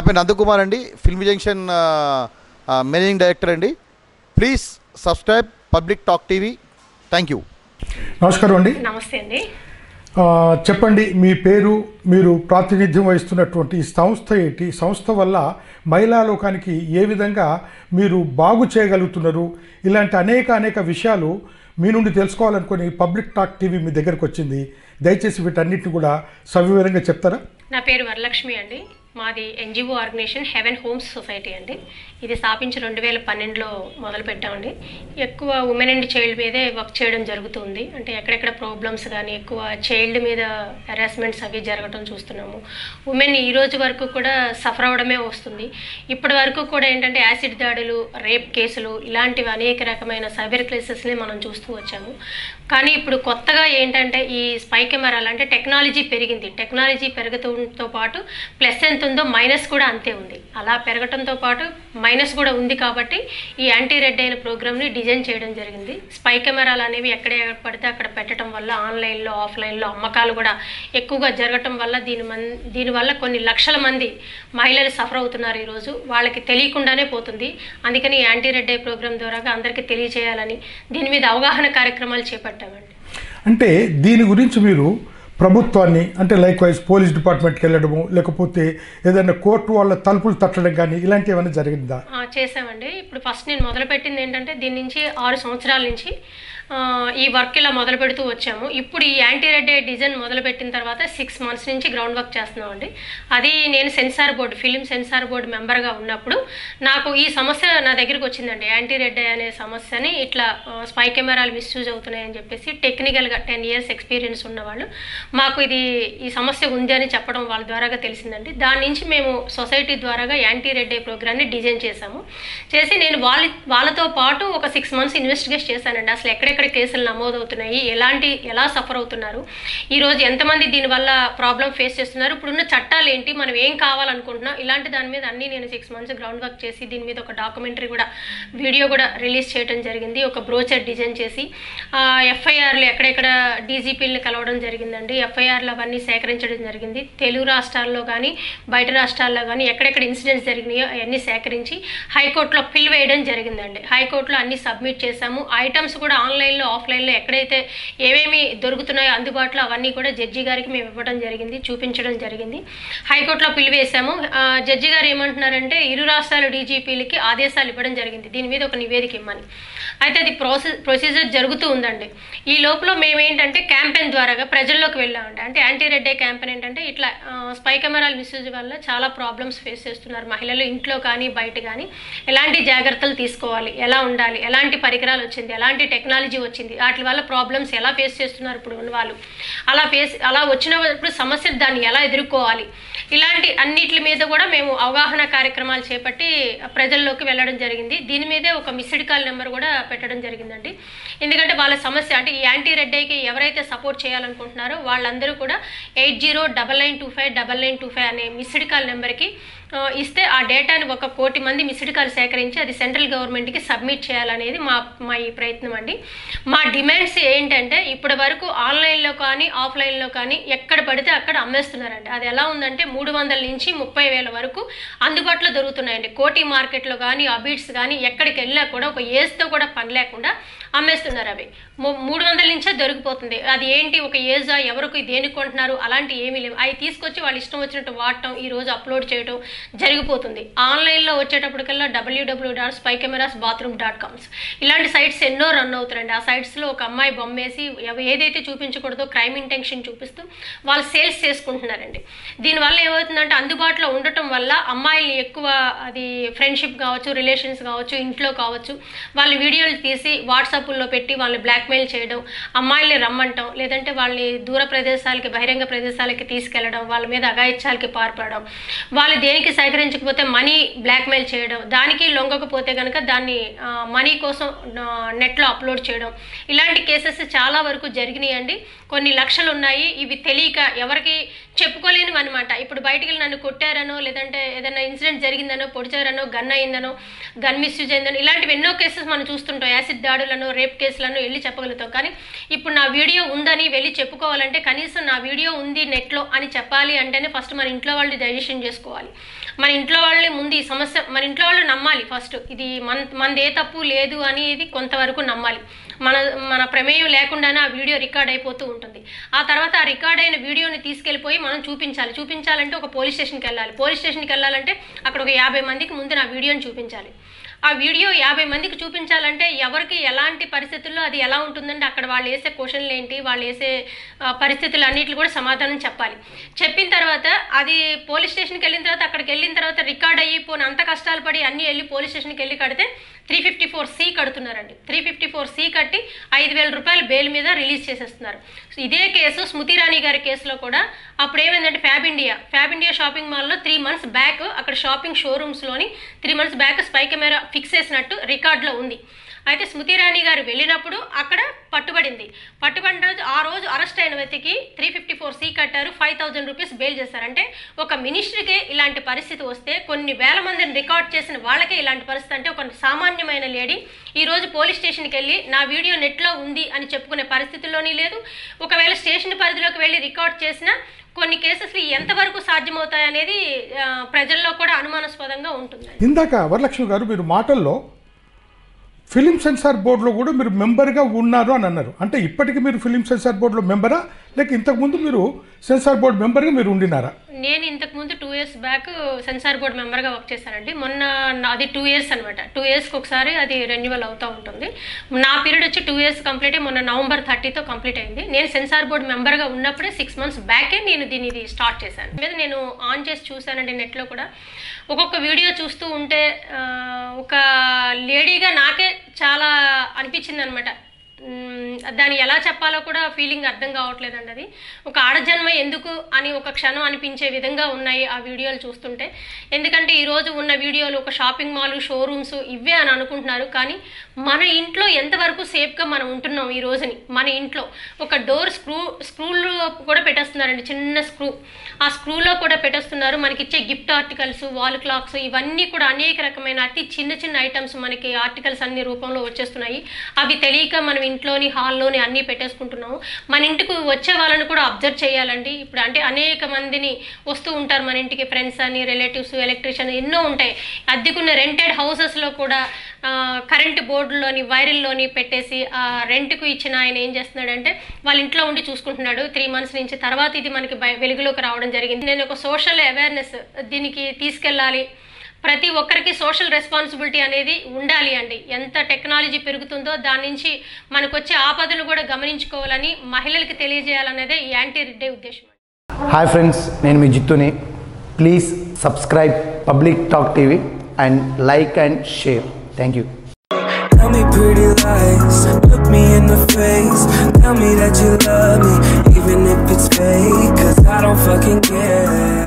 నా పేరు నందకుమార్ అండి. ఫిల్మ్ జంక్షన్ మేనేజింగ్ డైరెక్టర్ అండి. Please subscribe public talk TV. Thank you. నమస్కారం అండి. నమస్తే అండి. చెప్పండి మీ పేరు మీరు ప్రాతినిధ్యం వహిస్తున్నటువంటి ఈ సంస్థ ఏంటి? సంస్థ వల్ల మహిళా లోకానికి ఏ విధంగా మీరు బాగు చేయగలుగుతున్నారు? ఇలాంటి అనేక అనేక విషయాలు మీ నుండి తెలుసుకోవాలనుకుని పబ్లిక్ టాక్ టీవీ మీ దగ్గరకు వచ్చింది. దయచేసి వీటన్నిటిని కూడా సవివరంగా చెప్తారా? నా పేరు వరలక్ష్మి అండి. మాది NGO organisation heaven homes society అండి. ఇది స్థాపించి రెండు వేల పన్నెండులో మొదలు పెట్టామండి ఎక్కువ ఉమెన్ అండ్ చైల్డ్ మీదే వర్క్ చేయడం జరుగుతుంది. అంటే ఎక్కడెక్కడ ప్రాబ్లమ్స్ కానీ ఎక్కువ చైల్డ్ మీద హెరాస్మెంట్స్ అవి జరగడం చూస్తున్నాము. ఉమెన్ ఈ రోజు వరకు కూడా సఫర్ అవడమే వస్తుంది. ఇప్పటి వరకు కూడా ఏంటంటే యాసిడ్ దాడులు రేప్ కేసులు ఇలాంటివి అనేక రకమైన సైబర్ కేసెస్ని మనం చూస్తూ వచ్చాము. కానీ ఇప్పుడు కొత్తగా ఏంటంటే ఈ స్పై కెమెరాలు అంటే టెక్నాలజీ పెరిగింది. టెక్నాలజీ పెరుగుతుంతో పాటు ప్లస్ ఎంత ఉందో మైనస్ కూడా అంతే ఉంది. అలా పెరగటంతో పాటు మైనస్ కూడా ఉంది కాబట్టి ఈ యాంటీ రెడ్ అయిన ప్రోగ్రామ్ని డిజైన్ చేయడం జరిగింది. స్పై కెమెరాలు అనేవి ఎక్కడ పడితే అక్కడ పెట్టడం వల్ల ఆన్లైన్లో ఆఫ్లైన్లో అమ్మకాలు కూడా ఎక్కువగా జరగటం వల్ల దీని మన్ దీనివల్ల కొన్ని లక్షల మంది మహిళలు సఫర్ అవుతున్నారు ఈరోజు వాళ్ళకి తెలియకుండానే పోతుంది. అందుకని ఈ యాంటీ రెడ్ ఐ ప్రోగ్రామ్ ద్వారా అందరికీ తెలియజేయాలని దీని మీద అవగాహన కార్యక్రమాలు చేపట్టామండి. అంటే దీని గురించి మీరు ప్రభుత్వాన్ని అంటే లైక్ వైజ్ పోలీస్ డిపార్ట్మెంట్కి వెళ్ళడము లేకపోతే ఏదైనా కోర్టు వాళ్ళ తలుపులు తట్టడం కానీ ఇలాంటివి ఏమైనా జరిగిందా చేసామండి ఇప్పుడు ఫస్ట్ నేను మొదలుపెట్టింది ఏంటంటే దీని నుంచి ఆరు సంవత్సరాల నుంచి ఈ వర్క్ ఇలా మొదలు పెడుతూ వచ్చాము. ఇప్పుడు ఈ యాంటీ రెడ్ డిజైన్ మొదలుపెట్టిన తర్వాత సిక్స్ మంత్స్ నుంచి గ్రౌండ్ వర్క్ చేస్తున్నామండి. అది నేను censor board film censor board మెంబర్గా ఉన్నప్పుడు నాకు ఈ సమస్య నా దగ్గరికి వచ్చిందండి. యాంటీ రెడ్ అనే సమస్యని ఇట్లా స్పై కెమెరాలు మిస్యూజ్ అవుతున్నాయని చెప్పేసి టెక్నికల్గా టెన్ ఇయర్స్ ఎక్స్పీరియన్స్ ఉన్నవాళ్ళు మాకు ఇది ఈ సమస్య ఉంది అని చెప్పడం వాళ్ళ ద్వారాగా తెలిసిందండి. దాని నుంచి మేము సొసైటీ ద్వారాగా యాంటీ రెడ్ డే ప్రోగ్రామ్ని డిజైన్ చేశాము. చేసి నేను వాళ్ళ వాళ్ళతో పాటు ఒక సిక్స్ మంత్స్ ఇన్వెస్టిగేట్ చేశానండి. అసలు ఎక్కడెక్కడ కేసులు నమోదవుతున్నాయి ఎలాంటి ఎలా సఫర్ అవుతున్నారు ఈరోజు ఎంతమంది దీనివల్ల ప్రాబ్లం ఫేస్ చేస్తున్నారు ఇప్పుడున్న చట్టాలు ఏంటి మనం ఏం కావాలనుకుంటున్నాం ఇలాంటి దాని మీద అన్ని నేను సిక్స్ మంత్స్ గ్రౌండ్ వర్క్ చేసి దీని మీద ఒక డాక్యుమెంటరీ కూడా వీడియో కూడా రిలీజ్ చేయడం జరిగింది. ఒక బ్రోచర్ డిజైన్ చేసి ఎఫ్ఐఆర్లు ఎక్కడెక్కడ డీజీపీలను కలవడం జరిగిందండి. ఎఫ్ఐఆర్లు అవన్నీ సేకరించడం జరిగింది. తెలుగు రాష్ట్రాల్లో కానీ బయట రాష్ట్రాల్లో కానీ ఎక్కడెక్కడ ఇన్సిడెంట్స్ జరిగినాయో అవన్నీ సేకరించి హైకోర్టులో పిల్ వేయడం జరిగిందండి. హైకోర్టులో అన్ని సబ్మిట్ చేశాము. ఐటమ్స్ కూడా ఆన్లైన్లో ఆఫ్లైన్లో ఎక్కడైతే ఏమేమి దొరుకుతున్నాయో అందుబాటులో అవన్నీ కూడా జడ్జి గారికి మేము ఇవ్వడం జరిగింది చూపించడం జరిగింది. హైకోర్టులో పిల్ వేశాము. జడ్జి గారు ఏమంటున్నారంటే ఇరు రాష్ట్రాల డీజీపీలకి ఆదేశాలు ఇవ్వడం జరిగింది. దీని మీద ఒక నివేదిక ఇమ్మని అయితే అది ప్రాసెస్ ప్రొసీజర్ జరుగుతూ ఉందండి. ఈ లోపల మేమేంటంటే క్యాంపెయిన్ ద్వారాగా ప్రజల్లోకి వెళ్ళామండి అంటే యాంటీ రెడ్ డే క్యాంపెయిన్ ఏంటంటే ఇట్లా స్పై కెమెరాల మిస్యూజ్ వల్ల చాలా ప్రాబ్లమ్స్ ఫేస్ చేస్తున్నారు మహిళలు ఇంట్లో కానీ బయట కానీ. ఎలాంటి జాగ్రత్తలు తీసుకోవాలి? ఎలా ఉండాలి? ఎలాంటి పరికరాలు వచ్చింది? ఎలాంటి టెక్నాలజీ వచ్చింది? వాటి వల్ల ప్రాబ్లమ్స్ ఎలా ఫేస్ చేస్తున్నారు ఇప్పుడు ఉన్న వాళ్ళు? అలా ఫేస్ అలా వచ్చినప్పుడు సమస్య దాన్ని ఎలా ఎదుర్కోవాలి? ఇలాంటి అన్నిటి మీద కూడా మేము అవగాహన కార్యక్రమాలు చేపట్టి ప్రజల్లోకి వెళ్ళడం జరిగింది. దీని మీదే ఒక మిస్డ్ కాల్ నెంబర్ కూడా పెట్టడం జరిగిందండి. ఎందుకంటే వాళ్ళ సమస్య అంటే ఈ యాంటీ రెడ్ ఐకి ఎవరైతే సపోర్ట్ చేయాలనుకుంటున్నారో వాళ్ళందరూ కూడా eight zero double nine two five double nine two five అనే మిస్డ్ కాల్ నెంబర్కి ఇస్తే ఆ డేటాని ఒక కోటి మంది మిస్డ్ కాల్ సేకరించి అది సెంట్రల్ గవర్నమెంట్కి సబ్మిట్ చేయాలనేది మా మా ఈ ప్రయత్నం అండి. మా డిమాండ్స్ ఏంటంటే ఇప్పటి వరకు ఆన్లైన్లో కానీ ఆఫ్లైన్లో కానీ ఎక్కడ పడితే అక్కడ అమ్మేస్తున్నారండి. అది ఎలా ఉందంటే మూడు వందల నుంచి ముప్పై వేల వరకు అందుబాటులో దొరుకుతున్నాయండి. కోటి మార్కెట్లో కానీ అబీట్స్ కానీ ఎక్కడికి వెళ్ళినా కూడా ఒక ఏజ్తో కూడా పని లేకుండా అమ్మేస్తున్నారు అవి. మూడు వందల నుంచే దొరికిపోతుంది. అది ఏంటి? ఒక ఏజా? ఎవరికి దేనికి కొంటున్నారు? అలాంటి ఏమీ లేవు. అవి తీసుకొచ్చి వాళ్ళు ఇష్టం వచ్చినట్టు వాడటం ఈ రోజు అప్లోడ్ చేయడం జరిగిపోతుంది. ఆన్లైన్లో వచ్చేటప్పటికల్లా WWW dot spy cameras bathroom dot coms. ఇలాంటి సైట్స్ ఎన్నో రన్ అవుతున్నాయండి. ఆ సైట్స్లో ఒక అమ్మాయి బొమ్మేసి ఏదైతే చూపించకూడదో క్రైమ్ ఇంటెన్షన్ చూపిస్తూ వాళ్ళు సేల్స్ చేసుకుంటున్నారండి. దీనివల్ల ఏమవుతుందంటే అందుబాటులో ఉండటం వల్ల అమ్మాయిల్ని ఎక్కువ అది ఫ్రెండ్షిప్ కావచ్చు రిలేషన్స్ కావచ్చు ఇంట్లో కావచ్చు వాళ్ళ వీడియోలు తీసి వాట్సాప్ వాట్సాపుల్లో పెట్టి వాళ్ళని బ్లాక్మెయిల్ చేయడం అమ్మాయిల్ని రమ్మంటం లేదంటే వాళ్ళని దూర ప్రదేశాలకి బహిరంగ ప్రదేశాలకి తీసుకెళ్ళడం వాళ్ళ మీద అగాయిత్యాలకి పాల్పడడం వాళ్ళు దేనికి సహకరించకపోతే మనీ బ్లాక్మెయిల్ చేయడం దానికి లొంగకపోతే కనుక దాన్ని మనీ కోసం నెట్లో అప్లోడ్ చేయడం. ఇలాంటి కేసెస్ చాలా వరకు జరిగినాయండి. కొన్ని లక్షలు ఉన్నాయి ఇవి తెలియక ఎవరికి చెప్పుకోలేనివి అనమాట ఇప్పుడు బయటికి వెళ్ళి నన్ను కొట్టారనో లేదంటే ఏదైనా ఇన్సిడెంట్ జరిగిందనో పొడిచారనో గన్ అయిందనో గన్ మిస్యూజ్ అయిందనో ఇలాంటివి ఎన్నో కేసెస్ మనం చూస్తుంటాం. యాసిడ్ దాడులను రేప్ కేసులను వెళ్ళి చెప్పగలుగుతాం కానీ ఇప్పుడు నా వీడియో ఉందని వెళ్ళి చెప్పుకోవాలంటే కనీసం నా వీడియో ఉంది నెట్లో అని చెప్పాలి అంటేనే ఫస్ట్ మన ఇంట్లో వాళ్ళు డైజెషన్ చేసుకోవాలి. మన ఇంట్లో వాళ్ళని ముందు ఈ సమస్య మన ఇంట్లో వాళ్ళు నమ్మాలి ఫస్ట్. ఇది మన మనదే తప్పు లేదు అనేది కొంతవరకు నమ్మాలి. మన మన ప్రమేయం లేకుండానే ఆ వీడియో రికార్డ్ అయిపోతూ ఉంటుంది. ఆ తర్వాత ఆ రికార్డ్ అయిన వీడియోని తీసుకెళ్ళిపోయి మనం చూపించాలి. చూపించాలంటే ఒక పోలీస్ స్టేషన్కి వెళ్ళాలి. పోలీస్ స్టేషన్కి వెళ్ళాలంటే అక్కడ ఒక యాభై మందికి ముందు నా వీడియోని చూపించాలి. ఆ వీడియో యాభై మందికి చూపించాలంటే ఎవరికి ఎలాంటి పరిస్థితుల్లో అది ఎలా ఉంటుందంటే అక్కడ వాళ్ళు వేసే క్వశ్చన్లు ఏంటి? వాళ్ళు వేసే పరిస్థితులు అన్నిటి కూడా సమాధానం చెప్పాలి. చెప్పిన తర్వాత అది పోలీస్ స్టేషన్కి వెళ్ళిన తర్వాత అక్కడికి వెళ్ళిన తర్వాత రికార్డ్ అయ్యి అంత కష్టాలు పడి అన్నీ వెళ్ళి పోలీస్ స్టేషన్కి వెళ్ళి కడితే త్రీ ఫిఫ్టీ ఫోర్ సి కడుతున్నారండి. త్రీ ఫిఫ్టీ ఫోర్ సి కట్టి ఐదు వేల రూపాయలు బెయిల్ మీద రిలీజ్ చేసేస్తున్నారు. ఇదే కేసు స్మృతి ఇరానీ గారి కేసులో కూడా అప్పుడు ఏమైందంటే Fab India Fab India shopping మాల్లో త్రీ మంత్స్ బ్యాక్ అక్కడ shopping షోరూమ్స్లోని three months back spy camera fix చేసినట్టు రికార్డులో ఉంది. అయితే స్మృతి ఇరానీ గారు వెళ్ళినప్పుడు అక్కడ పట్టుబడింది. పట్టుబడిన రోజు ఆ రోజు అరెస్ట్ అయిన వ్యక్తికి త్రీ ఫిఫ్టీ ఫోర్ సి కట్టారు. ఫైవ్ థౌజండ్ రూపీస్ బెయిల్ చేశారంటే ఒక మినిస్ట్రీకే ఇలాంటి పరిస్థితి వస్తే కొన్ని వేల మందిని రికార్డ్ చేసిన వాళ్ళకే ఇలాంటి పరిస్థితి అంటే ఒక సామాన్యమైన లేడీ ఈ రోజు పోలీస్ స్టేషన్కి వెళ్ళి నా వీడియో నెట్లో ఉంది అని చెప్పుకునే పరిస్థితుల్లోనే లేదు. ఒకవేళ స్టేషన్ పరిధిలోకి వెళ్ళి రికార్డ్ చేసినా కొన్ని కేసెస్లు ఎంతవరకు సాధ్యమవుతాయనేది ప్రజల్లో కూడా అనుమానాస్పదంగా ఉంటుంది ఇందాక వరలక్ష్మి గారు మీరు మాటల్లో ఫిలిం సెన్సార్ బోర్డులో కూడా మీరు మెంబర్గా ఉన్నారు అని అన్నారు. అంటే ఇప్పటికీ మీరు ఫిలిం సెన్సార్ బోర్డులో మెంబరా? లేక ఇంతకుముందు మీరు సెన్సార్ బోర్డు మెంబర్గా మీరు ఉండినారా? నేను ఇంతకు ముందు two years back censor board మెంబర్గా వర్క్ చేశానండి. మొన్న నా- అది టూ ఇయర్స్ అనమాట టూ ఇయర్స్కి ఒకసారి అది రెన్యువల్ అవుతూ ఉంటుంది. నా పీరియడ్ వచ్చి టూ ఇయర్స్ కంప్లీట్ అయ్యి మొన్న నవంబర్ థర్టీతో కంప్లీట్ అయింది. నేను సెన్సార్ బోర్డ్ మెంబర్గా ఉన్నప్పుడే సిక్స్ మంత్స్ బ్యాకే నేను దీన్ని ఇది స్టార్ట్ చేశాను. మీద నేను ఆన్ చేసి చూశానండి నెట్లో కూడా. ఒక్కొక్క వీడియో చూస్తూ ఉంటే ఒక లేడీగా నాకే చాలా అనిపించింది అనమాట దాన్ని ఎలా చెప్పాలో కూడా ఫీలింగ్ అర్థం కావట్లేదండి అది. ఒక ఆడజన్మ ఎందుకు అని ఒక క్షణం అనిపించే విధంగా ఉన్నాయి ఆ వీడియోలు చూస్తుంటే. ఎందుకంటే ఈరోజు ఉన్న వీడియోలు ఒక షాపింగ్ మాల్ షోరూమ్స్ ఇవే అని అనుకుంటున్నారు. కానీ మన ఇంట్లో ఎంతవరకు సేఫ్గా మనం ఉంటున్నాం ఈ రోజుని? మన ఇంట్లో ఒక డోర్ స్క్రూ స్క్రూలు కూడా పెట్టేస్తున్నారండి చిన్న స్క్రూ ఆ స్క్రూలో కూడా పెట్టేస్తున్నారు. మనకి ఇచ్చే గిఫ్ట్ ఆర్టికల్స్ వాల్ క్లాక్స్ ఇవన్నీ కూడా అనేక రకమైన అతి చిన్న చిన్న ఐటమ్స్ మనకి ఆర్టికల్స్ అన్ని రూపంలో వచ్చేస్తున్నాయి. అవి తెలియక మనం ఇంట్లోని హాల్లోనే అన్నీ పెట్టేసుకుంటున్నాము. మన ఇంటికి వచ్చే వాళ్ళని కూడా అబ్జర్వ్ చేయాలండి. ఇప్పుడు అంటే అనేక మందిని వస్తూ ఉంటారు మన ఇంటికి ఫ్రెండ్స్ అని రిలేటివ్స్ ఎలక్ట్రీషియన్ ఎన్నో ఉంటాయి. అద్దెకున్న రెంటెడ్ హౌసెస్లో కూడా కరెంటు బోర్డులోని వైర్ల్లోని పెట్టేసి ఆ రెంట్కు ఇచ్చిన ఆయన ఏం చేస్తున్నాడంటే వాళ్ళ ఇంట్లో ఉండి చూసుకుంటున్నాడు. త్రీ మంత్స్ నుంచి తర్వాత ఇది మనకి వెలుగులోకి రావడం జరిగింది. నేను ఒక సోషల్ అవేర్నెస్ దీనికి తీసుకెళ్ళాలి. ప్రతి ఒక్కరికి సోషల్ రెస్పాన్సిబిలిటీ అనేది ఉండాలి అండి ఎంత టెక్నాలజీ పెరుగుతుందో దాని నుంచి మనకు వచ్చే ఆపదలు కూడా గమనించుకోవాలని మహిళలకి తెలియజేయాలనేదే ఈ యాంటీ రిడ్డే ఉద్దేశం హాయ్ ఫ్రెండ్స్ నేను మీ జిత్తుని please subscribe public talk TV and like and share thank you Tell me pretty lies, look me in the face. Tell me that you love me, even if it's fake. Cause I don't fucking care.